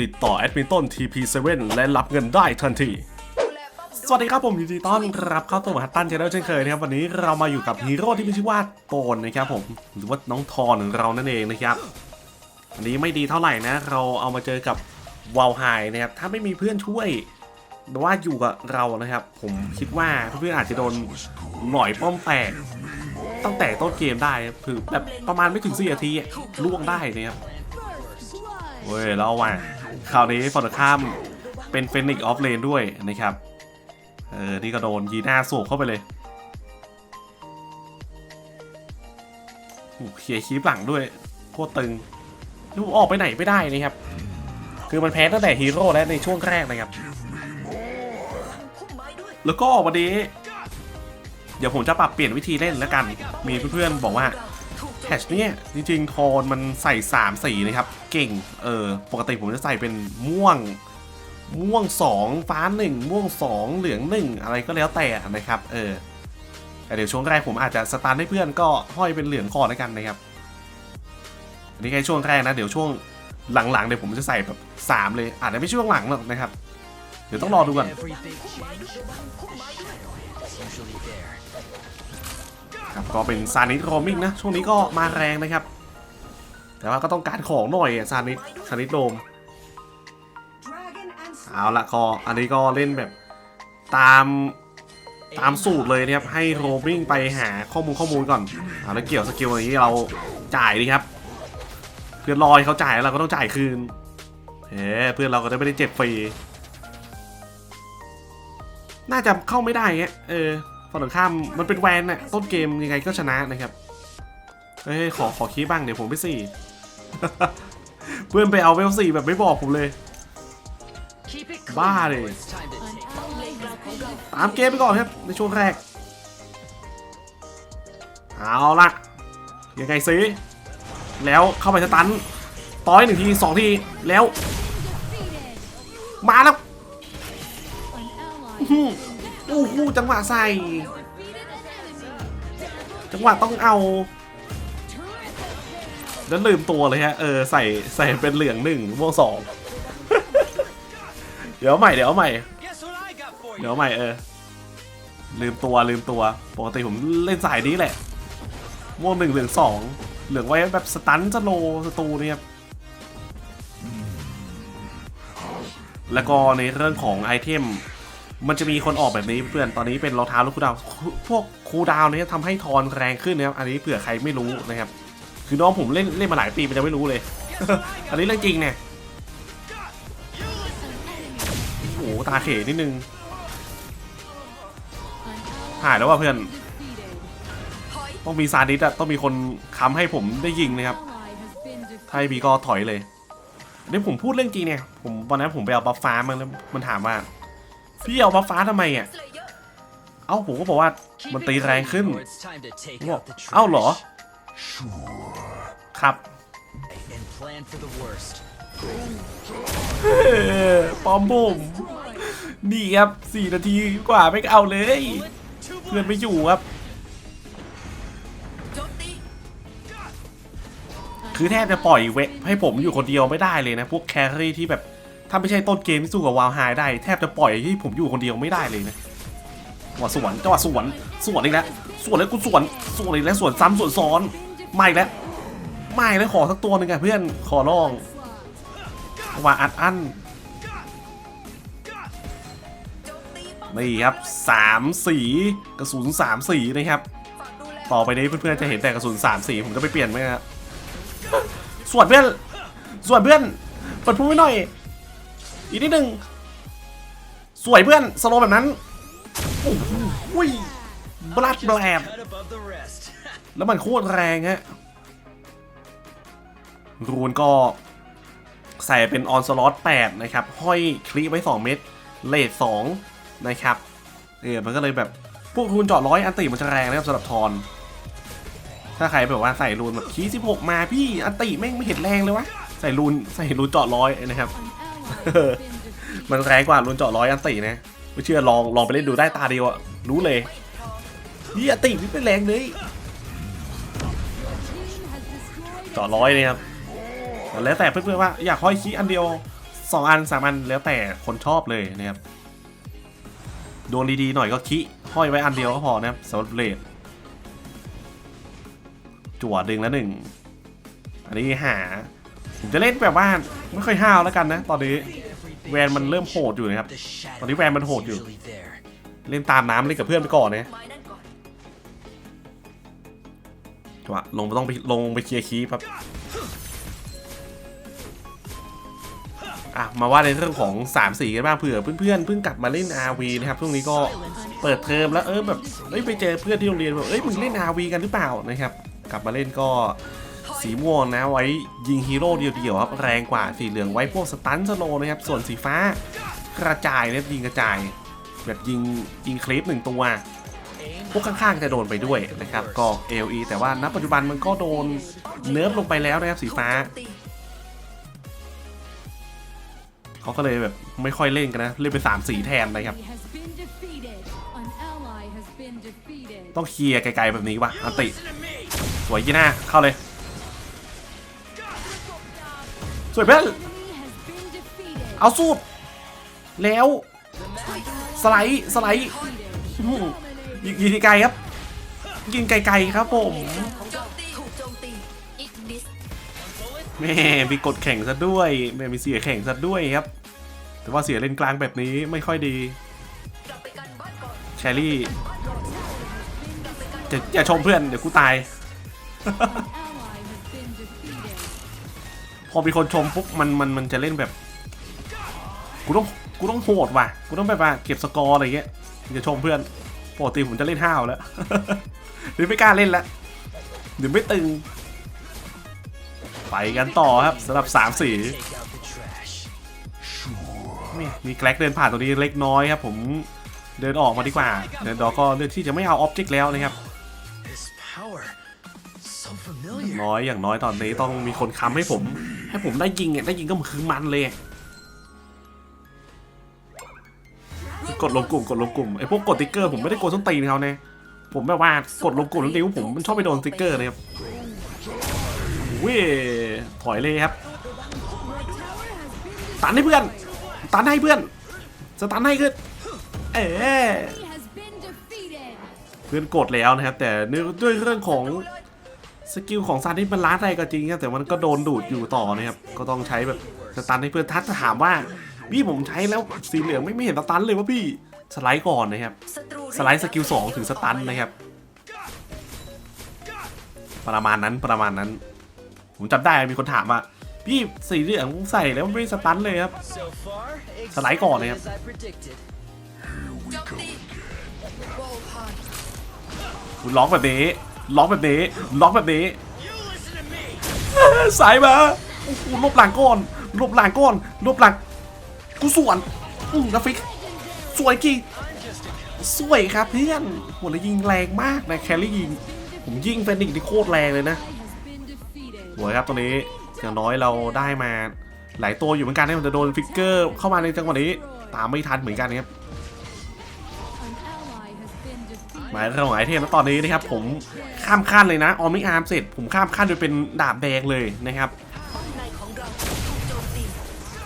ติดต่อแอดมินต้น TP7 และรับเงินได้ทันที สวัสดีครับผมยินดีต้อนรับเข้าสู่ฮัตตันเชนเนลเช่นเคยนะครับวันนี้เรามาอยู่กับฮีโร่ที่มีชื่อว่าโตนนะครับผมหรือว่าน้องทอนของเรานั่นเองนะครับอันนี้ไม่ดีเท่าไหร่นะ เราเอามาเจอกับวาลไฮนะครับถ้าไม่มีเพื่อนช่วยหรือว่าอยู่กับเรานะครับ ผมคิดว่าเพื่อนอาจจะโดนหน่อยป้อมแตกตั้งแต่ต้นเกมได้คือแบบประมาณไม่ถึงสี่นาทีล่วงได้นะครับเว้ยเอาว่ะ คราวนี้ฝั่งข้ามเป็นเฟนิกออฟเลนด้วยนะครับ เออ นี่ก็โดนยีน้าสูบเข้าไปเลยโอ้โหเคลียคีบหลังด้วยโคตรตึงลูออกไปไหนไม่ได้นะครับ คือมันแพ้ตั้งแต่ฮีโร่แล้วในช่วงแรกนะครับ แล้วก็วันนี้ เดี๋ยวผมจะปรับเปลี่ยนวิธีเล่นแล้วกัน มีเพื่อนๆบอกว่า แพทชเนี่ยจริงๆโทนมันใส่3สีนะครับ เก่ง เออ ปกติผมจะใส่เป็นม่วง ม่วง 2 ฟ้า 1 ม่วง 2 เหลือง 1 อะไรก็แล้วแต่นะครับ เออแต่เดี๋ยวช่วงแรกผมอาจจะสตาร์ทให้เพื่อนก็ห้อยเป็นเหลืองก่อนแล้วกันนะครับ อันนี้แค่ช่วงแรกนะ เดี๋ยวช่วงหลังๆเดี๋ยวผมจะใส่แบบ 3 เลย อาจจะไม่ช่วงหลังหรอกนะครับ เดี๋ยวต้องรอดูก่อน ครับก็เป็นซานิสโรมิงนะ ช่วงนี้ก็มาแรงนะครับ แต่ว่าก็ต้องการของหน่อยอะซานิสซานิสโรมเอาละก็อันนี้ก็เล่นแบบตามตามสูตรเลยนะครับให้โรมิงไปหาข้อมูลข้อมูลก่อนเอาแล้วเกี่ยวสกิลอย่างนี้เราจ่ายดีครับ เพื่อนรอยเขาจ่ายแล้วเราก็ต้องจ่ายคืนเฮ้เพื่อนเราก็จะไม่ได้เจ็บฟรีน่าจะเข้าไม่ได้เงี้ยเออ ฝั่งตรงข้ามมันเป็นแวนน่ะต้นเกมยังไงก็ชนะนะครับเฮ้ยขอขอคีย์บ้างเดี๋ยวผมไปสี่เพื่อนไปเอาเวลสี่แบบไม่บอกผมเลย Keep it clean. บ้าเลย It's time to take ตามเกมไปก่อนครับ ในช่วงแรก เอาละยังไงซิแล้วเข้าไปสตันต่อยหนึ่งทีสองที แล้ว มาแล้ว อ้โอ้โหจังหวะใส่ จังหวะต้องเอา แล้วลืมตัวเลยฮะ เออใส่ใส่เป็นเหลืองหนึ่งม่วงสองเดี๋ยวใหม่เดี๋ยวใหม่ เดี๋ยวใหม่เออ ลืมตัวลืมตัว ปกติผมเล่นสายนี้แหละ ม่วงหนึ่งเหลืองสองเหลืองไว้แบบสตันจะโลสตูเนี่ยครับแล้วก็ในเรื่องของไอเทม มันจะมีคนออกแบบนี้เพื่อนตอนนี้เป็นรองเท้าลูกคูดาว พวกคูดาวเนี่ยทำให้ทอนแรงขึ้นนะครับ อันนี้เผื่อใครไม่รู้นะครับ คือน้องผมเล่นเล่นมาหลายปีมันจะไม่รู้เลย อันนี้เรื่องจริงเนี่ยโอ้ตาเขนิดนึงหายแล้วว่ะเพื่อน ต้องมีซาดิสอะต้องมีคนค้ำให้ผมได้ยิงนะครับถ้าไม่มีก็ถอยเลยนี่ผมพูดเรื่องจริงเนี่ย ผมวันนั้นผมไปเอาบัฟฟ้ามาแล้วมันถามว่า พี่เอาบัฟฟ้าทำไมอะ เอ้าผมก็บอกว่า Keep มัน it ตีแรง clean, ขึ้น or it's time to take ผมบอก out the เอ้าเหรอ ครับ trash and plan for the worst. เออปอมบุ่มนี่ครับสี่นาทีกว่าไม่เอาเลย เพื่อนไม่อยู่ครับ คือแทบจะปล่อยเวทให้ผมอยู่คนเดียวไม่ได้เลยนะ พวกแครี่ที่แบบ ถ้าไม่ใช่ต้นเกมที่สู้กับวาวไฮได้แทบจะปล่อยให้ผมอยู่คนเดียวไม่ได้เลยนะจังหวะสวนจังหวะสวนสวนอีกแล้วสวนแล้วกูสวนสวนอีกแล้วสวนซ้ำสวนซ้อนไม่แล้วไม่แล้วขอสักตัวหนึ่งอะเพื่อนขอร้องจังหวะอัดอั้นนี่ครับสามสีกระสุนสามสีนะครับ ต่อไปนี้เพื่อนๆจะเห็นแต่กระสุนสามสีผมจะไปเปลี่ยนไหมครับส่วนเพื่อนส่วนเพื่อนเปิดพูดไว้หน่อย อีกนิดนึง สวยเพื่อน สโลแบบนั้น โอ้โหบลัดแบลบแล้วมันโคตรแรงฮะ รูนก็ใส่เป็นออนสล็อต8นะครับ ห้อยคลีไว้ 2 เม็ด เลท2นะครับ เออมันก็เลยแบบ พวกรูนเจาะร้อยอันติมันจะแรงนะครับสำหรับทอน ถ้าใครแบบว่าใส่รูนแบบคี16มาพี่อันติแม่งไม่เห็นแรงเลยวะ ใส่รูนใส่รูนเจาะร้อยนะครับ มันแรงกว่ารูนเจาะร้อยอันตินะไม่เชื่อลองลองไปเล่นดูได้ตาเดียวอะรู้เลยนี่อันตินี่เป็นแรงเลยเจาะร้อยเลยครับแล้วแต่เพื่อนๆว่าอยากห้อยคีอันเดียวสองอันสามอันแล้วแต่คนชอบเลยนะครับดวงดีๆหน่อยก็คีห้อยไว้อันเดียวก็พอนะครับสำหรับเลดจั่วดึงแล้วหนึ่งอันนี้หา ผมจะเล่นแบบว่าไม่ค่อยห้าวแล้วกันนะ ตอนนี้แวนมันเริ่มโหดอยู่นะครับ ตอนนี้แวนมันโหดอยู่ เล่นตามน้ำเล่นกับเพื่อนไปก่อนนะไม้นั่นก่อนจังหวะลงต้องไปลงไปเคลียร์คีปครับอะมาว่าในเรื่องของ 3 สีกันบ้างเผื่อเพื่อนๆเพิ่งกลับมาเล่น RV นะครับช่วงนี้ก็เปิดเทอมแล้วเออแบบเอ้ยไปเจอเพื่อนที่โรงเรียนแบบเอ้ยมึงเล่น RV กันหรือเปล่านะครับ กลับมาเล่นก็ สีม่วงนะไว้ยิงฮีโร่เดียวๆครับแรงกว่าสีเหลืองไว้พวกสตันสโลนะครับ ส่วนสีฟ้ากระจายนะครับยิงกระจาย แบบยิงยิงคลิปหนึ่งตัว พวกข้างๆจะโดนไปด้วยนะครับก็ LE แต่ว่าณปัจจุบันมันก็โดนเนิร์ฟลงไปแล้วนะครับสีฟ้าเขาก็เลยแบบไม่ค่อยเล่นกันนะ เล่นเป็นสามสีแทนนะครับ ต้องเคลียร์ไกลๆแบบนี้วะอันติ สวยยี่หน้าเข้าเลย สวยเพื่อนเอาสูบแล้วสไลด์สไลด์ยิงไกลครับ ยิงไกลๆครับผมแม่มีกดแข่งซะด้วยแม่มีเสียแข่งซะด้วยครับ แต่ว่าเสียเลนกลางแบบนี้ไม่ค่อยดีแชรี่จะอย่าชมเพื่อนเดี๋ยวกูตาย อมีคนชมปุ๊บมันมันมันจะเล่นแบบ กูต้องกูต้องโหดว่ะ กูต้องแบบว่าเก็บสกอร์อะไรเงี้ยอย่าชมเพื่อนปกติผมจะเล่นห้าวแล้วเดี๋ยวไม่กล้าเล่นแล้วเดี๋ยวไม่ตึง ไปกันต่อครับสำหรับสามสี take out the trash นี่มีแกลกเดินผ่านตรงนี้เล็กน้อยครับ ผมเดินออกมาดีกว่า เดินดอกก็เลือกที่จะไม่เอาออบเจกต์แล้วนะครับ this power so familiar น้อยอย่างน้อยตอนนี้ต้องมีคนค้ำให้ผม ให้ผมได้ยิงอะได้ยิงก็คือมันเลยอะกดลงกลุ่มกดลงกลุ่มไอ้พวกกดติ๊กเกอร์ผมไม่ได้กดส้นตีนเขาเนี่ยผมแบบว่ากดลงกลุ่มแล้วนิ้วผมมันชอบไปโดนติ๊กเกอร์เลยครับเว้ยถอยเลยครับ ตันให้เพื่อน ตันให้เพื่อนสตันให้ขึ้นเอ๋ Enemy has been defeated. เพื่อนกดแล้วนะครับ แต่เนื่องด้วยเรื่องของ สกิลของซานที่มันล้าใจก็จริงครับแต่มันก็โดนดูดอยู่ต่อนะครับ ก็ต้องใช้แบบสตันให้เพื่อนทัดถามว่า พี่ผมใช้แล้วสีเหลืองไม่ไม่เห็นสตันเลยว่าพี่สไลด์ก่อนนะครับ สไลด์สกิล2ถึงสตันนะครับ ประมาณนั้นประมาณนั้น ผมจำได้มีคนถามว่าพี่สีเหลืองใส่แล้วไม่สตันเลยครับ สไลด์ก่อนเลยครับคุณล็อกแบบนี้ ล็อกแบบนี้ ล็อกแบบนี้สายมาโอ้โหลบหลังก้อนลบหลังก้อนลบหลังกูสวนอืมกราฟิก สวยจริงสวยครับเพื่อนหแล้วยิงแรงมากนะแคลรี่ยิง ผมยิงเฟนิกซ์นี่โคตรแรงเลยนะสวยครับตรงนี้อย่างน้อยเราได้มาหลายตัวอยู่เหมือนกันนะมันจะโดนฟิกเกอร์เข้ามาในจังหวะนี้ ตามไม่ทันเหมือนกันครับ หมายเรื่องของเทมแล้วตอนนี้นะครับผมข้ามขั้นเลยนะออมิอาร์มเสร็จผมข้ามขั้นไปเป็นดาบแดงเลยนะครับ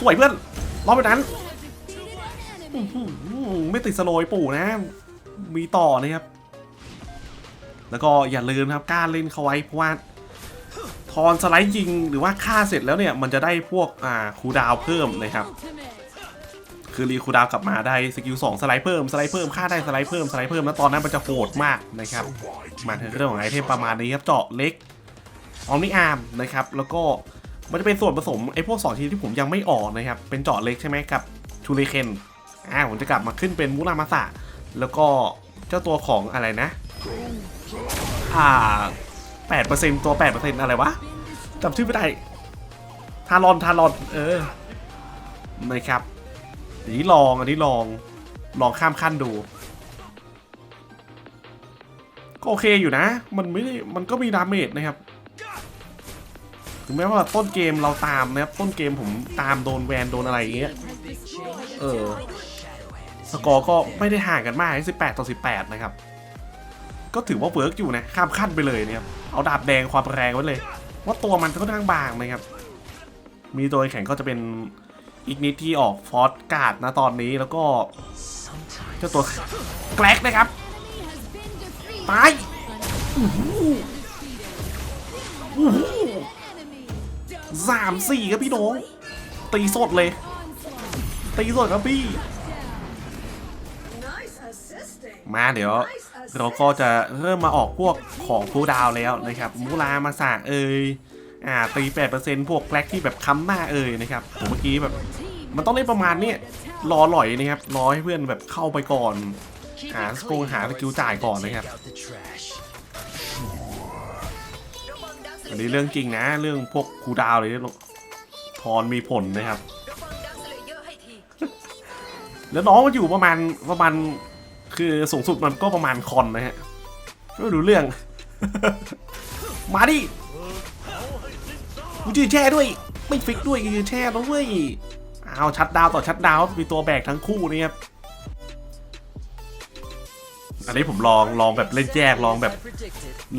สวยเพื่อนรอบไปนั้นไม่ติดสโลยปู่นะ มีต่อนะครับ แล้วก็อย่าลืมครับกล้าเล่นเขาไว้เพราะว่าทอนสไลด์ยิงหรือว่าฆ่าเสร็จแล้วเนี่ย มันจะได้พวกอ่าคูดาวเพิ่มนะครับ คือรีคูดาวกลับมาได้สกิล2สไลด์เพิ่มสไลด์เพิ่มฆ่าได้สไลด์เพิ่มสไลด์เพิ่มแล้วตอนนั้นมันจะโหดมากนะครับมาถึงเรื่องของไอเทมประมาณนี้ครับเจาะเล็กออมนิอาร์มนะครับแล้วก็มันจะเป็นส่วนผสมไอพวกสองชนิดที่ผมยังไม่ออกนะครับเป็นเจาะเล็กใช่ไหมกับชูริเคนอ่าผมจะกลับมาขึ้นเป็นมูรามาสะแล้วก็เจ้าตัวของอะไรนะอ่า8%ตัว8%อะไรวะจำชื่อไม่ได้ทารอนทารอนเออนะครับ อันนี้ลองอันนี้ลองลองข้ามขั้นดู ก็โอเคอยู่นะ มันไม่ได้มันก็มีดาเมจนะครับ ถึงแม้ว่าต้นเกมเราตามนะครับ ต้นเกมผมตามโดนแวนโดนอะไรอย่างเงี้ย เออ สกอร์ก็ไม่ได้ห่างกันมาก18 ต่อ 18 นะครับ ก็ถือว่าเวิร์กอยู่นะ ข้ามขั้นไปเลยนะครับ เอาดาบแดงความแรงไว้เลย ว่าตัวมันค่อนข้างบางนะครับ มีตัวแข่งก็จะเป็น อีกนิดที่ออกฟอสการ์ดนะตอนนี้แล้วก็เจ้าตัวแกลกนะครับ Enemy has been defeated. ตาย Enemy สามสี่ครับพี่น้องตีสดเลย onslaught. ตีสดครับพี่ Nice assisting. มาเดี๋ยวเราก็จะเริ่มมาออกพวกของคูลดาวน์แล้วนะครับ มูลามาสากเอ่ย อ่าตี8%พวกแกลกที่แบบค้ำหน้าเอ่ยนะครับผมเมื่อกี้แบบมันต้องเล่นประมาณนี้รอหล่อยนะครับรอให้เพื่อนแบบเข้าไปก่อนหาสกงหาสกิลจ่ายก่อนนะครับอันนี้เรื่องจริงนะเรื่องพวกคูดาวเลยเนี่ยทอนมีผลนะครับ แล้วน้องมันอยู่ประมาณประมาณคือสูงสุดมันก็ประมาณคอนนะฮะไม่รู้เรื่อง มาดิ กูยืนแช่ด้วย ไม่ฟิกด้วยยืนแช่ด้วยเอาชัดดาวต่อชัดดาวมีตัวแบกทั้งคู่นี่ครับอันนี้ผมลองลองแบบเล่นแยกลองแบบ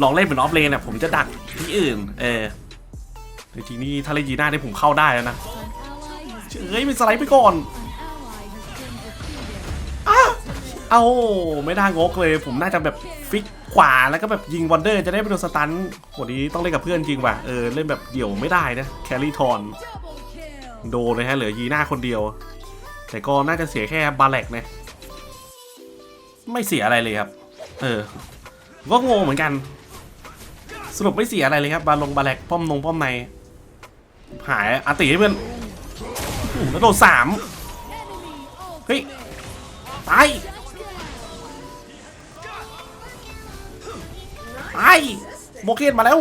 ลองเล่นเป็นออฟเลนอะผมจะดักที่อื่น เออจริงๆนี่ถ้าเล่นยีน่าได้ผมเข้าได้แล้วนะเอ้ยเป็นสไลด์ไปก่อน an ally has been defeated. เอาไม่ได้งกเลย ผมน่าจะแบบฟิก ขวาแล้วก็แบบยิงวันเดอร์จะได้ไปโดนสตันวันนี้ต้องเล่นกับเพื่อนจริงว่ะเออเล่นแบบเดี่ยวไม่ได้นะแคลรี่ทอนโดนเลยฮะเหลือยีหน่าคนเดียว แต่ก็น่าจะเสียแค่บาแลกนะไม่เสียอะไรเลยครับ เออก็งงเหมือนกัน สรุปไม่เสียอะไรเลยครับบาลงบาแลกป้อมนงป้อมในหายอาติให้เพื่อนแล้วโดนสามเฮ้ยตาย ตายโมเคนมาแล้ว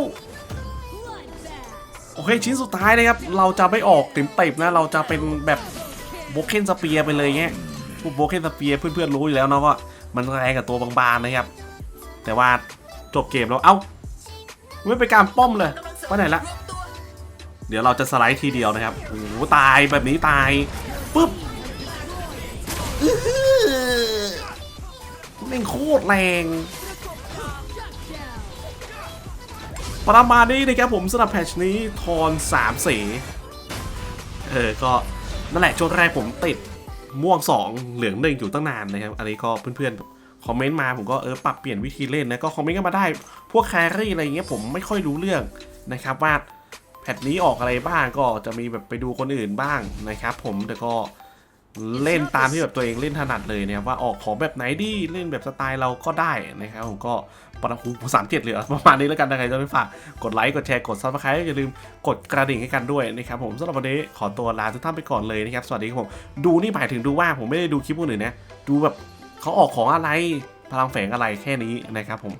โอเคชิ้นสุดท้ายนะครับ เราจะไม่ออกเต็มเต็มนะ เราจะเป็นแบบโบเคนสเปียไปเลยเงี้ยพวกโบเคนสเปียเพื่อนๆรู้อยู่แล้วเนาะว่ามันแรงกับตัวบางๆนะครับ แต่ว่าจบเกมแล้วเอ้าไม่ไปการป้อมเลยไปไหนละเดี๋ยวเราจะสไลด์ทีเดียวนะครับโอ้โหตายแบบนี้ตายปุ๊บอื้อหือแม่งโคตรแรง ประมาณนี้นะครับผมสำหรับแพชนี้ทอน3สีเออก็นั่นแหละช่วงแรกผมติดม่วง 2 เหลืองหนึ่งอยู่ตั้งนานนะครับ อันนี้ก็เพื่อนๆคอมเมนต์มาผมก็เออปรับเปลี่ยนวิธีเล่นนะก็คอมเมนต์กันมาได้ พวกแครี่อะไรเงี้ยผมไม่ค่อยรู้เรื่องนะครับว่าแพทนี้ออกอะไรบ้างก็จะมีแบบไปดูคนอื่นบ้างนะครับผมแต่ก็ เล่นตามที่แบบตัวเองเล่นถนัดเลยนะครับว่าออกของแบบไหนดีเล่นแบบสไตล์เราก็ได้นะครับผมก็ปรคูสามเจ็ดเหลือประมาณนี้แล้วกันนะใครจะไม่ฝากกดไลค์กดแชร์กดซับสไครต์อย่าลืมกดกระดิ่งให้กันด้วยนะครับผมสำหรับวันนี้ขอตัวลาทุกท่านไปก่อนเลยนะครับสวัสดีครับผมดูนี่หมายถึงดูว่าผมไม่ได้ดูคลิปคนอื่นนะดูแบบเขาออกของอะไรพลังแฝงอะไรแค่นี้นะครับผม